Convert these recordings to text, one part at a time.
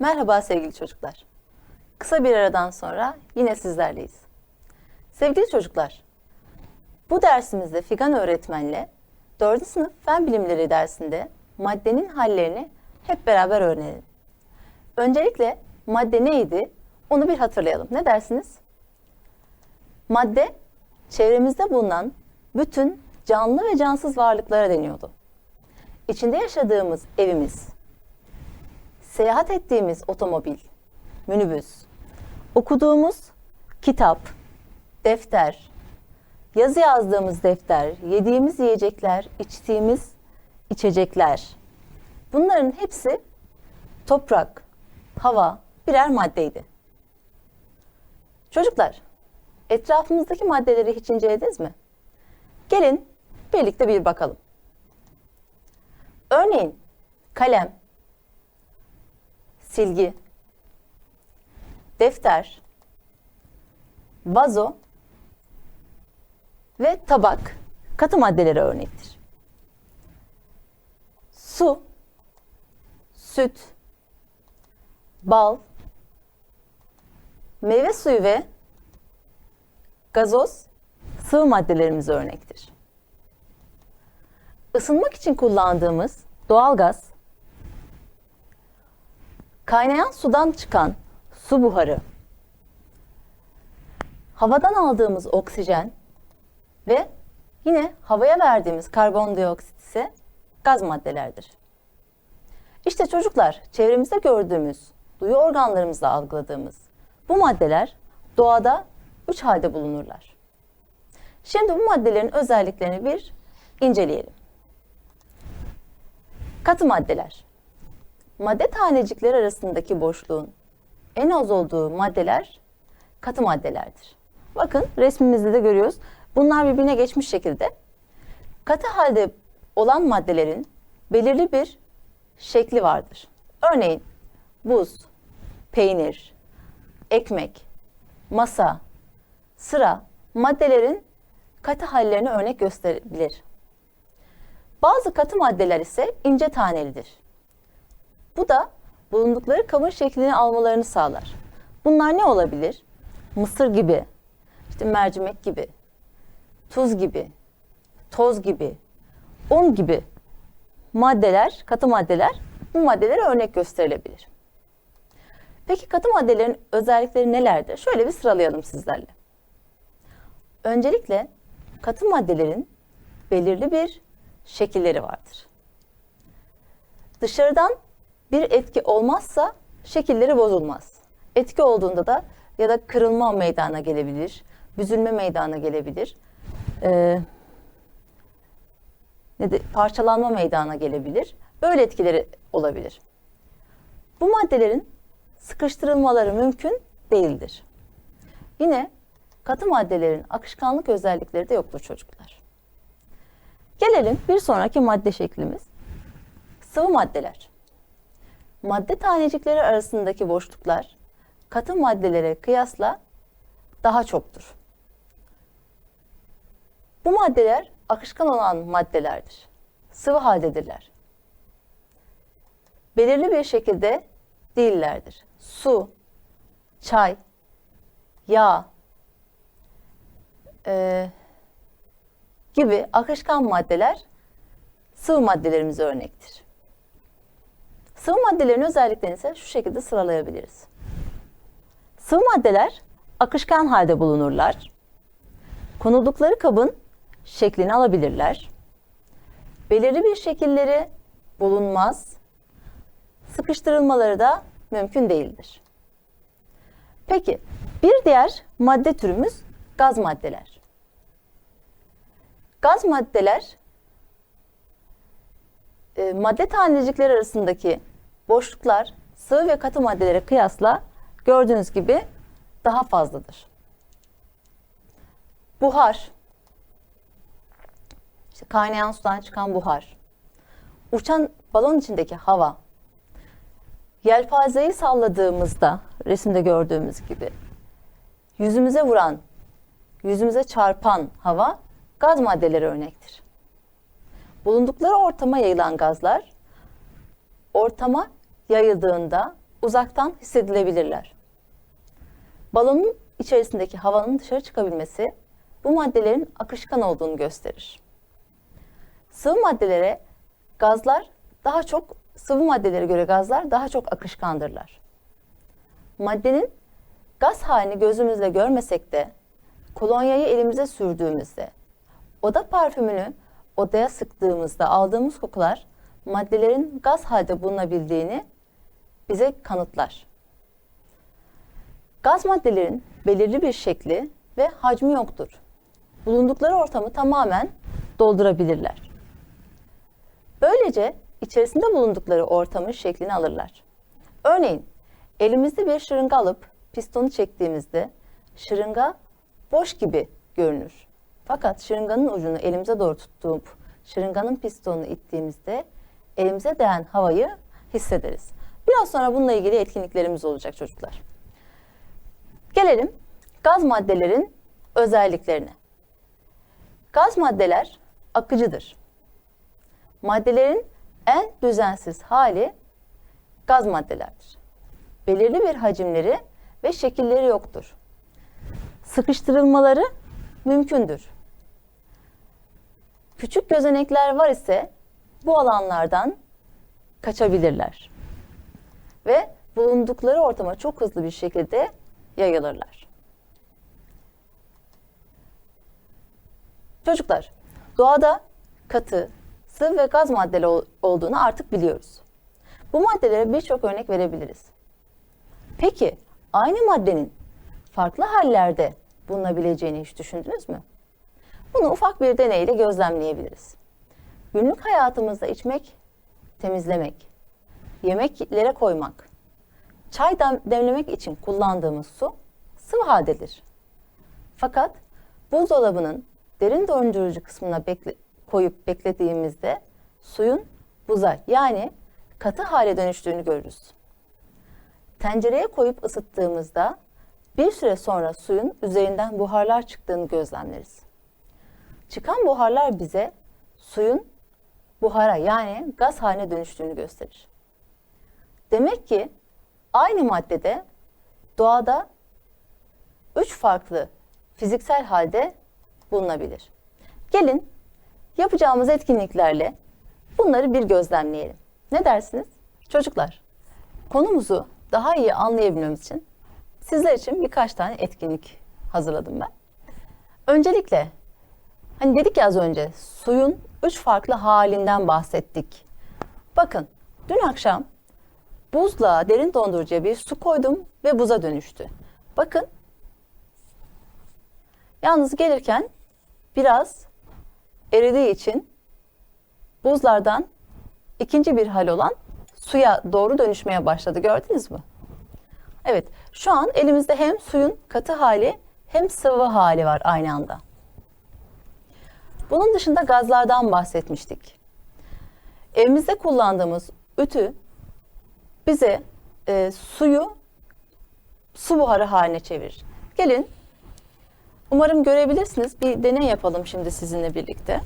Merhaba sevgili çocuklar. Kısa bir aradan sonra yine sizlerleyiz. Sevgili çocuklar, bu dersimizde Figan öğretmenle 4. sınıf Fen Bilimleri dersinde maddenin hallerini hep beraber öğrenelim. Öncelikle madde neydi? Onu bir hatırlayalım. Ne dersiniz? Madde, çevremizde bulunan bütün canlı ve cansız varlıklara deniyordu. İçinde yaşadığımız evimiz, seyahat ettiğimiz otomobil, minibüs, okuduğumuz kitap, defter, yazı yazdığımız defter, yediğimiz yiyecekler, içtiğimiz içecekler. Bunların hepsi toprak, hava birer maddeydi. Çocuklar, etrafımızdaki maddeleri hiç incelediniz mi? Gelin birlikte bir bakalım. Örneğin kalem, silgi, defter, vazo. Ve tabak. Katı maddelere örnektir. Su, süt, bal, meyve suyu ve gazoz sıvı maddelerimiz örnektir. Isınmak için kullandığımız doğalgaz, kaynayan sudan çıkan su buharı, havadan aldığımız oksijen ve yine havaya verdiğimiz karbondioksit ise gaz maddelerdir. İşte çocuklar çevremizde gördüğümüz, duyu organlarımızla algıladığımız bu maddeler doğada üç halde bulunurlar. Şimdi bu maddelerin özelliklerini bir inceleyelim. Katı maddeler. Madde tanecikleri arasındaki boşluğun en az olduğu maddeler katı maddelerdir. Bakın resmimizde de görüyoruz. Bunlar birbirine geçmiş şekilde. Katı halde olan maddelerin belirli bir şekli vardır. Örneğin buz, peynir, ekmek, masa, sıra maddelerin katı hallerine örnek gösterebilir. Bazı katı maddeler ise ince tanelidir. Bu da bulundukları kabın şeklini almalarını sağlar. Bunlar ne olabilir? Mısır gibi, işte mercimek gibi, tuz gibi, toz gibi, un gibi maddeler, katı maddeler bu maddelere örnek gösterilebilir. Peki katı maddelerin özellikleri nelerdir? Şöyle bir sıralayalım sizlerle. Öncelikle katı maddelerin belirli bir şekilleri vardır. Dışarıdan bir etki olmazsa şekilleri bozulmaz. Etki olduğunda da ya da kırılma meydana gelebilir, büzülme meydana gelebilir, ee, ne de parçalanma meydana gelebilir. Böyle etkileri olabilir. Bu maddelerin sıkıştırılmaları mümkün değildir. Yine katı maddelerin akışkanlık özellikleri de yoktur çocuklar. Gelelim bir sonraki madde şeklimiz. Sıvı maddeler. Madde tanecikleri arasındaki boşluklar katı maddelere kıyasla daha çoktur. Bu maddeler akışkan olan maddelerdir. Sıvı haldedirler. Belirli bir şekilde değillerdir. Su, çay, yağ e, gibi akışkan maddeler sıvı maddelerimize örnektir. Sıvı maddelerin özelliklerini ise şu şekilde sıralayabiliriz. Sıvı maddeler akışkan halde bulunurlar. Konuldukları kabın şeklini alabilirler. Belirli bir şekilleri bulunmaz. Sıkıştırılmaları da mümkün değildir. Peki bir diğer madde türümüz gaz maddeler. Gaz maddeler e, madde tanecikleri arasındaki boşluklar sıvı ve katı maddelere kıyasla gördüğünüz gibi daha fazladır. Buhar, işte kaynayan sudan çıkan buhar, uçan balon içindeki hava, yelpazeyi salladığımızda resimde gördüğümüz gibi yüzümüze vuran, yüzümüze çarpan hava gaz maddeleri örnektir. Bulundukları ortama yayılan gazlar ortama yayıldığında uzaktan hissedilebilirler. Balonun içerisindeki havanın dışarı çıkabilmesi bu maddelerin akışkan olduğunu gösterir. Sıvı maddelere gazlar daha çok sıvı maddelere göre gazlar daha çok akışkandırlar. Maddenin gaz halini gözümüzle görmesek de kolonyayı elimize sürdüğümüzde, oda parfümünü odaya sıktığımızda aldığımız kokular maddelerin gaz halde bulunabildiğini bize kanıtlar. Gaz maddelerin belirli bir şekli ve hacmi yoktur. Bulundukları ortamı tamamen doldurabilirler. Böylece içerisinde bulundukları ortamın şeklini alırlar. Örneğin elimizde bir şırınga alıp pistonu çektiğimizde şırınga boş gibi görünür. Fakat şırınganın ucunu elimize doğru tuttuğum şırınganın pistonunu ittiğimizde elimize değen havayı hissederiz. Biraz sonra bununla ilgili etkinliklerimiz olacak çocuklar. Gelelim gaz maddelerin özelliklerine. Gaz maddeler akıcıdır. Maddelerin en düzensiz hali gaz maddelerdir. Belirli bir hacimleri ve şekilleri yoktur. Sıkıştırılmaları mümkündür. Küçük gözenekler var ise bu alanlardan kaçabilirler. Ve bulundukları ortama çok hızlı bir şekilde yayılırlar. Çocuklar, doğada katı, sıvı ve gaz maddeleri ol- olduğunu artık biliyoruz. Bu maddelere birçok örnek verebiliriz. Peki, aynı maddenin farklı hallerde bulunabileceğini hiç düşündünüz mü? Bunu ufak bir deneyle gözlemleyebiliriz. Günlük hayatımızda içmek, temizlemek, yemeklere koymak, çay dem- demlemek için kullandığımız su sıvı haldedir. Fakat buzdolabının derin dondurucu kısmına bekle- koyup beklediğimizde suyun buza yani katı hale dönüştüğünü görürüz. Tencereye koyup ısıttığımızda bir süre sonra suyun üzerinden buharlar çıktığını gözlemleriz. Çıkan buharlar bize suyun buhara yani gaz haline dönüştüğünü gösterir. Demek ki aynı maddede doğada üç farklı fiziksel halde bulunabilir. Gelin yapacağımız etkinliklerle bunları bir gözlemleyelim. Ne dersiniz? Çocuklar, konumuzu daha iyi anlayabilmemiz için sizler için birkaç tane etkinlik hazırladım ben. Öncelikle hani dedik ya az önce suyun üç farklı halinden bahsettik. Bakın dün akşam buzla derin dondurucuya bir su koydum ve buza dönüştü. Bakın yalnız gelirken biraz eridiği için buzlardan ikinci bir hal olan suya doğru dönüşmeye başladı. Gördünüz mü? Evet, şu an elimizde hem suyun katı hali hem sıvı hali var aynı anda. Bunun dışında gazlardan bahsetmiştik. Evimizde kullandığımız ütü bize e, suyu su buharı haline çevirir. Gelin, umarım görebilirsiniz. Bir deney yapalım şimdi sizinle birlikte.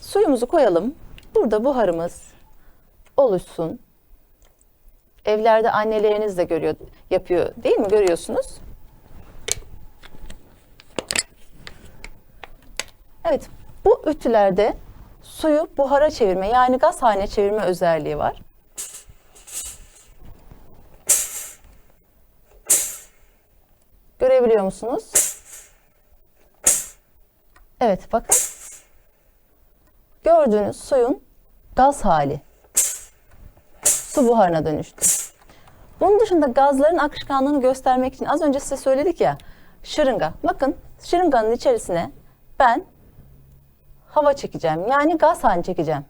Suyumuzu koyalım. Burada buharımız oluşsun. Evlerde anneleriniz de görüyor, yapıyor değil mi? Görüyorsunuz. Evet, bu ütülerde suyu buhara çevirme yani gaz haline çevirme özelliği var. Görebiliyor musunuz? Evet, bakın. Gördüğünüz suyun gaz hali. Su buharına dönüştü. Bunun dışında gazların akışkanlığını göstermek için az önce size söyledik ya şırınga. Bakın şırınganın içerisine ben hava çekeceğim. Yani gaz halini çekeceğim.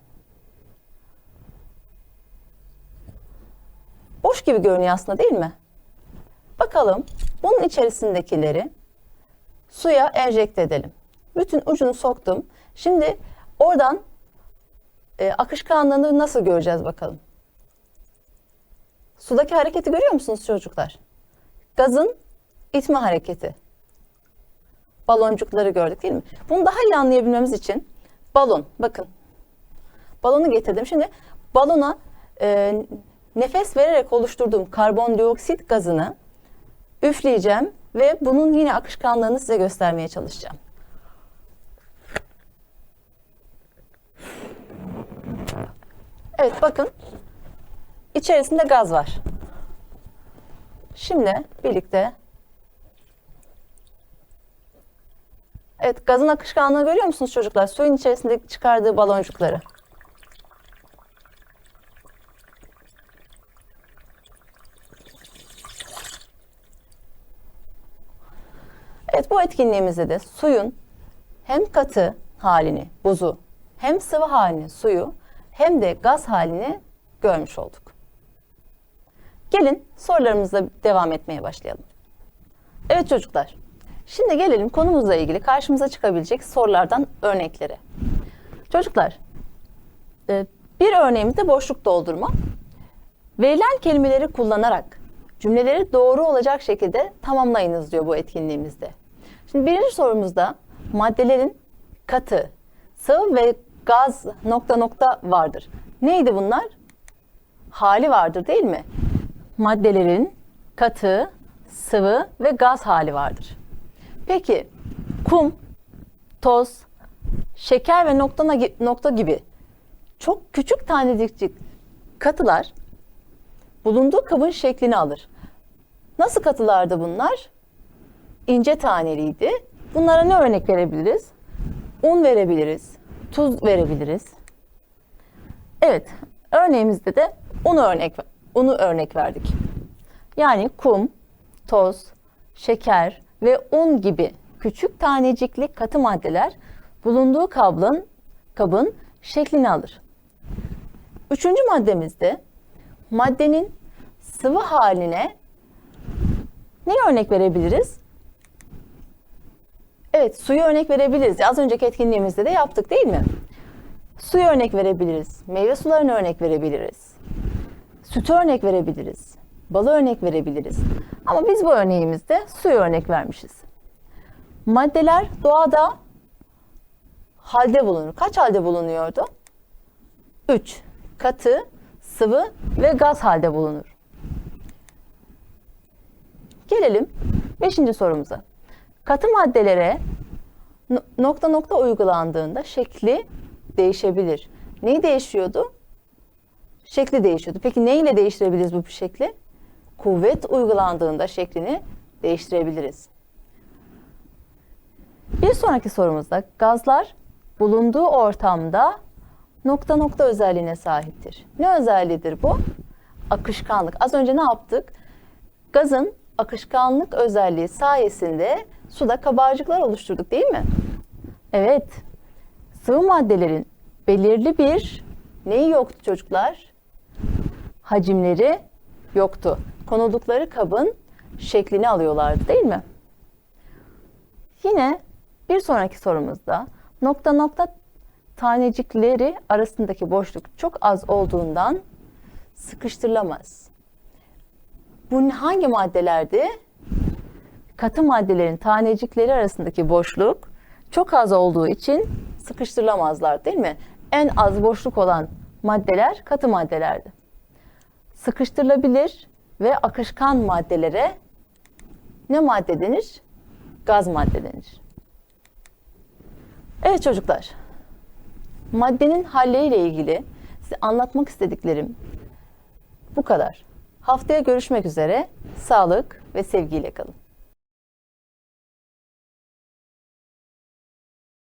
Boş gibi görünüyor aslında değil mi? Bakalım bunun içerisindekileri suya enjekte edelim. Bütün ucunu soktum. Şimdi oradan e, akışkanlığını nasıl göreceğiz bakalım. Sudaki hareketi görüyor musunuz çocuklar? Gazın itme hareketi. Baloncukları gördük değil mi? Bunu daha iyi anlayabilmemiz için balon, bakın. Balonu getirdim. Şimdi balona e, nefes vererek oluşturduğum karbondioksit gazını üfleyeceğim ve bunun yine akışkanlığını size göstermeye çalışacağım. Evet bakın içerisinde gaz var. Şimdi birlikte Evet gazın akışkanlığını görüyor musunuz çocuklar? Suyun içerisinde çıkardığı baloncukları. Evet bu etkinliğimizde de suyun hem katı halini, buzu, hem sıvı halini, suyu, hem de gaz halini görmüş olduk. Gelin sorularımızla devam etmeye başlayalım. Evet çocuklar, şimdi gelelim konumuzla ilgili karşımıza çıkabilecek sorulardan örneklere. Çocuklar, e, bir örneğimiz de boşluk doldurma. Verilen kelimeleri kullanarak cümleleri doğru olacak şekilde tamamlayınız diyor bu etkinliğimizde. Şimdi birinci sorumuzda maddelerin katı, sıvı ve gaz nokta nokta vardır. Neydi bunlar? Hali vardır değil mi? Maddelerin katı, sıvı ve gaz hali vardır. Peki kum, toz, şeker ve nokta, nokta gibi çok küçük tanecikcik katılar bulunduğu kabın şeklini alır. Nasıl katılardı bunlar? İnce taneliydi. Bunlara ne örnek verebiliriz? Un verebiliriz, tuz verebiliriz. Evet, örneğimizde de unu örnek unu örnek verdik. Yani kum, toz, şeker ve un gibi küçük tanecikli katı maddeler bulunduğu kabın kabın şeklini alır. Üçüncü maddemizde maddenin sıvı haline ne örnek verebiliriz? Evet, suyu örnek verebiliriz. Az önceki etkinliğimizde de yaptık değil mi? Suyu örnek verebiliriz. Meyve sularını örnek verebiliriz. Sütü örnek verebiliriz. Balı örnek verebiliriz. Ama biz bu örneğimizde suyu örnek vermişiz. Maddeler doğada halde bulunur. Kaç halde bulunuyordu? 3. Katı, sıvı ve gaz halde bulunur. Gelelim 5. sorumuza. Katı maddelere nokta nokta uygulandığında şekli değişebilir. Neyi değişiyordu? Şekli değişiyordu. Peki ne ile değiştirebiliriz bu şekli? Kuvvet uygulandığında şeklini değiştirebiliriz. Bir sonraki sorumuzda gazlar bulunduğu ortamda nokta nokta özelliğine sahiptir. Ne özelliğidir bu? Akışkanlık. Az önce ne yaptık? Gazın akışkanlık özelliği sayesinde suda kabarcıklar oluşturduk değil mi? Evet. Sıvı maddelerin belirli bir neyi yoktu çocuklar? Hacimleri yoktu. Konuldukları kabın şeklini alıyorlardı değil mi? Yine bir sonraki sorumuzda nokta nokta tanecikleri arasındaki boşluk çok az olduğundan sıkıştırılamaz. Bu hangi maddelerdi? Katı maddelerin tanecikleri arasındaki boşluk çok az olduğu için sıkıştırılamazlar değil mi? En az boşluk olan maddeler katı maddelerdi. Sıkıştırılabilir ve akışkan maddelere ne madde denir? Gaz madde denir. Evet çocuklar, maddenin halleriyle ilgili size anlatmak istediklerim bu kadar. Haftaya görüşmek üzere. Sağlık ve sevgiyle kalın.